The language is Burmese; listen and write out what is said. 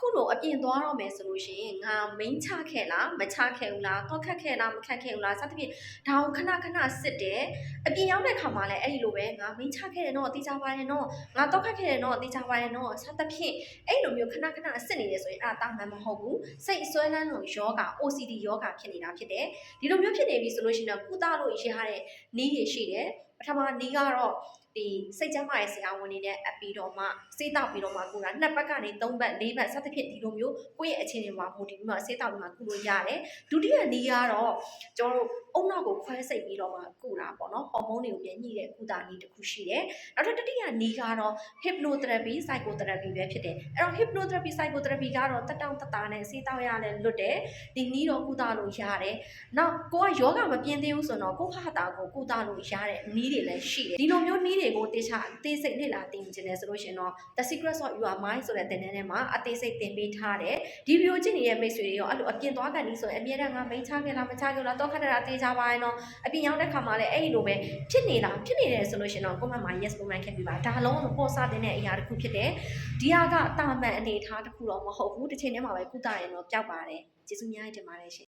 cool. ခုလိုအပြင်သွားတော့မယ်ဆိုလို့ရှိရင်ငါမိန်းချခဲ့လားမချခဲ့ဘူးလားတော့ခတ်ခဲ့လားမခတ်ခဲ့ဘူးလားစသဖြင့်ဒါကိုခဏခဏစစ်တယ်အပြင်ရောက်တဲ့ခါမှာလည်းအဲ့ဒီလိုပဲငါမိန်းချခဲ့တယ်နော်တေးကြပါရဲ့နော်ငါတော့ခတ်ခဲ့တယ်နော်တေးကြပါရဲ့နော်စသဖြင့်အဲ့လိုမျိုးခဏခဏစစ်နေတယ်ဆိုရင်အဲ့ဒါတာမှန်မဟုတ်ဘူးစိတ်အစွဲလန်းလို့ယောဂ OCD ယောဂဖြစ်နေတာဖြစ်တယ်ဒီလိုမျိုးဖြစ်နေပြီဆိုလို့ရှိရင်တော့ကုသလို့ရရတဲ့နည်းတွေရှိတယ်ပထမနည်းကတော့ဒီစိတ်ကျန်းမာရေးဆရာဝန်တွေနဲ့အပ်ပြီးတော့မှစေးတောက်ပြီးတော့မှကုတာနှစ်ပတ်ကနေသုံးပတ်လေးပတ်စသဖြင့်ဒီလိုမျိုးကိုယ့်ရဲ့အခြေအနေမှာမူတည်ပြီးမှစေးတောက်ပြီးမှကုလို့ရတယ်ဒုတိယနည်းကတော့ကျွန်တော်တို့အုံနောက်ကိုခွဲစိတ်ပြီးတော့မှကုတာပေါ့နော်ဟော်မုန်းတွေကိုပြန်ညှိတဲ့ကုသနည်းတစ်ခုရှိတယ်နောက်ထပ်တတိယနည်းကတော့ hypnotherapy psychotherapy ပဲဖြစ်တယ်အဲ့တော့ hypnotherapy psychotherapy ကတော့တက်တောင့်တက်တာနဲ့စေးတောက်ရလဲလွတ်တယ်ဒီနည်းတော့ကုသလို့ရတယ်နောက်ကိုကယောဂမပြင်းသေးဘူးဆိုတော့ကိုယ့်ဟာတာကိုကုသလို့ရတဲ့နည်းတွေလည်းရှိတယ်ဒီလိုမျိုးနည်းတွေကိုတေချာအသေးစိတ်လေ့လာသင်ကျင်တယ်ဆိုလို့ရှိရင်တော့ The Secrets of Your Mind ဆိုတဲ့သင်တန်းထဲမှာအသေးစိတ်သင်ပေးထားတယ်ဒီဗီဒီယိုကြည့်နေတဲ့မိတ်ဆွေတွေရောအဲ့လိုအပြင်သွားကန်နီးဆိုရင်အမြဲတမ်းငါမိန်ချခဲ့လားမချခဲ့လားတော့ခက်တာတေးကြပါရဲ့နော်အပြင်ရောက်တဲ့ခါမှာလည်းအဲ့ဒီလိုပဲဖြစ်နေလားဖြစ်နေတယ်ဆိုလို့ရှိရင်တော့ကိုယ့်မှာ yes ကိုမှန်ခဲ့ပြီပါဒါလုံးဝပေါ်စားတဲ့အရာတစ်ခုဖြစ်တယ်ဒီဟာကတာမန်အနေအထားတစ်ခုတော့မဟုတ်ဘူးတစ်ချိန်တည်းမှာပဲကုသရင်တော့ပျောက်ပါတယ်ကျေးဇူးများတင်ပါတယ်ရှင်